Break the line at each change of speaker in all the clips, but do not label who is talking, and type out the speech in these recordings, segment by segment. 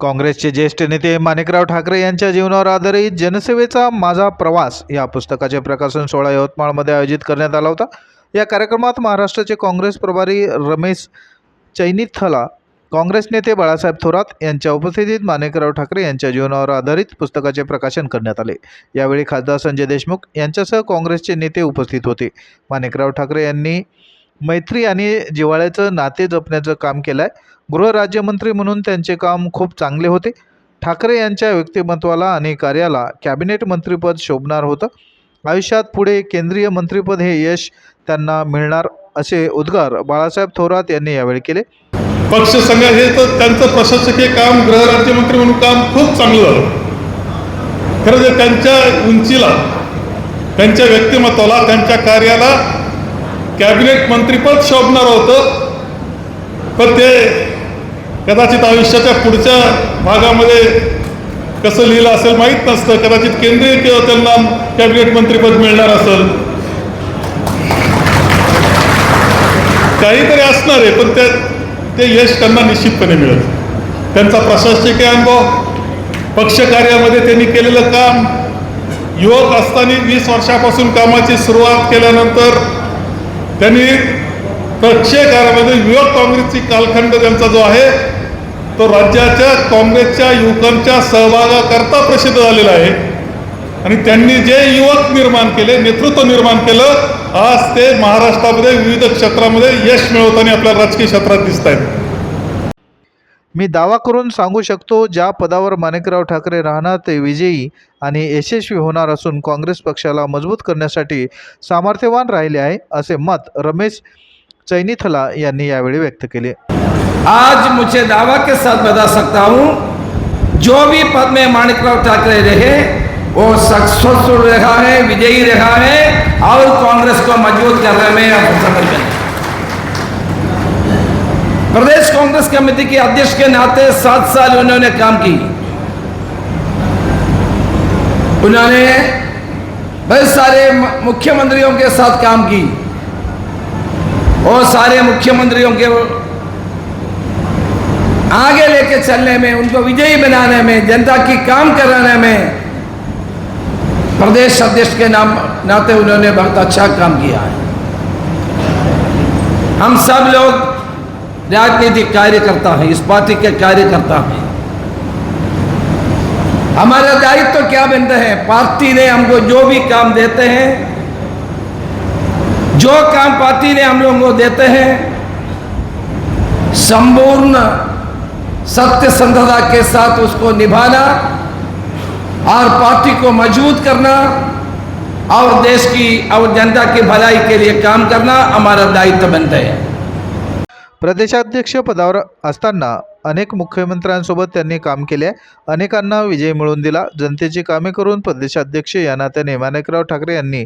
काँग्रेसचे ज्येष्ठ नेते माणिकराव ठाकरे यांच्या जीवनावर आधारित जनसेवेचा माझा प्रवास या पुस्तकाचे प्रकाशन सोहळा यवतमाळमध्ये आयोजित करण्यात आला होता. या कार्यक्रमात महाराष्ट्राचे काँग्रेस प्रभारी रमेश चैनिथला काँग्रेस नेते बाळासाहेब थोरात यांच्या उपस्थितीत माणिकराव ठाकरे यांच्या जीवनावर आधारित पुस्तकाचे प्रकाशन करण्यात आले. यावेळी खासदार संजय देशमुख यांच्यासह काँग्रेसचे नेते उपस्थित होते. माणिकराव ठाकरे यांनी मैत्री आणि जिव्हाळ्याचं नाते जपण्याचं काम केलं आहे गृहराज्यमंत्री म्हणून त्यांचे काम खूप चांगले होते. ठाकरे यांच्या व्यक्तिमत्वाला आणि कार्याला कॅबिनेट मंत्रीपद शोभणार होतं. आयुष्यात पुढे केंद्रीय मंत्रीपद हे यश त्यांना मिळणार असे उद्गार बाळासाहेब थोरात यांनी यावेळी केले.
पक्ष संघ हे तर त्यांचं प्रशासकीय काम गृहराज्यमंत्री म्हणून काम खूप चांगलं झालं. खरं तर त्यांच्या उंचीला त्यांच्या व्यक्तिमत्वाला त्यांच्या कार्याला कॅबिनेट मंत्रीपद शोभणार होतं. पण ते कदाचित आयुष्याच्या पुढच्या भागामध्ये कसं लिहिलं असेल माहीत नसतं. कदाचित केंद्रीय किंवा त्यांना कॅबिनेट मंत्रीपद मिळणार असेल. काहीतरी असणार आहे पण ते ते यश त्यांना निश्चितपणे मिळेल. त्यांचा प्रशासकीय अनुभव पक्षकार्यामध्ये त्यांनी केलेलं काम युवक असताना वीस वर्षापासून कामाची सुरुवात केल्यानंतर त्यांनी पक्षकार्यामध्ये युवक काँग्रेसची कालखंड त्यांचा जो आहे तो राज्याच्या काँग्रेसच्या युवकांच्या सहभागाकरता प्रसिद्ध झालेला आहे. आणि त्यांनी जे युवक निर्माण केले नेतृत्व निर्माण केलं आज ते महाराष्ट्रामध्ये विविध क्षेत्रामध्ये यश मिळवताना आपल्या राजकीय क्षेत्रात दिसत आहेत
मी दावा करून सांगू शकतो ज्या पदावर माणिकराव ठाकरे राहणार ते विजयी आणि यशस्वी होणार असून काँग्रेस पक्षाला मजबूत करण्यासाठी सामर्थ्यवान राहिले आहे असे मत रमेश चैनीथला यांनी यावेळी व्यक्त केले.
आज मुझे दावा के साथ बता सकता हूँ जो भी पद में माणिकराव ठाकरे रहे वो सक्सेसफुल रहा है विजयी रहा है और कांग्रेस को मजबूत करने में अब सफल प्रदेश कांग्रेस कमेटी के अध्यक्ष के नाते सात साल उन्होंने काम की। उन्होंने बहुत सारे मुख्यमंत्रियों के साथ काम की और सारे मुख्यमंत्रियों के आगे लेके चलने में, उनको विजयी बनाने में, जनता की काम कराने में प्रदेश अध्यक्ष के नाम, नाते उन्होंने बहुत अच्छा काम किया है। हम सब लोग राजनीतिक कार्यकर्ता हैं, इस पार्टी के कार्यकर्ता हैं। हमारा दायित्व तो क्या बनता है? पार्टी ने हमको जो भी काम देते हैं, जो काम पार्टी ने हम लोगों को देते हैं, संपूर्ण सत्य संधता के साथ उसको निभाना और पार्टी को मज़बूत करना और देश की और जनता की भलाई के लिए काम करना हमारा दायित्व बनता है।
प्रदेशाध्यक्ष पदावर असताना अनेक मुख्यमंत्र्यांसोबत त्यांनी काम केले. अनेकांना विजय मिळवून दिला. जनतेची कामे करून प्रदेशाध्यक्ष या नात्याने माणिकराव ठाकरे यांनी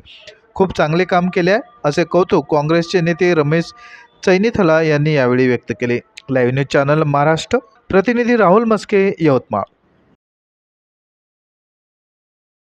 खूप चांगले काम केले असे कौतुक काँग्रेसचे नेते रमेश चैनीथला यांनी यावेळी व्यक्त केले. लाईव्ह न्यूज चॅनल महाराष्ट्र प्रतिनिधी राहुल मस्के यवतमाळ.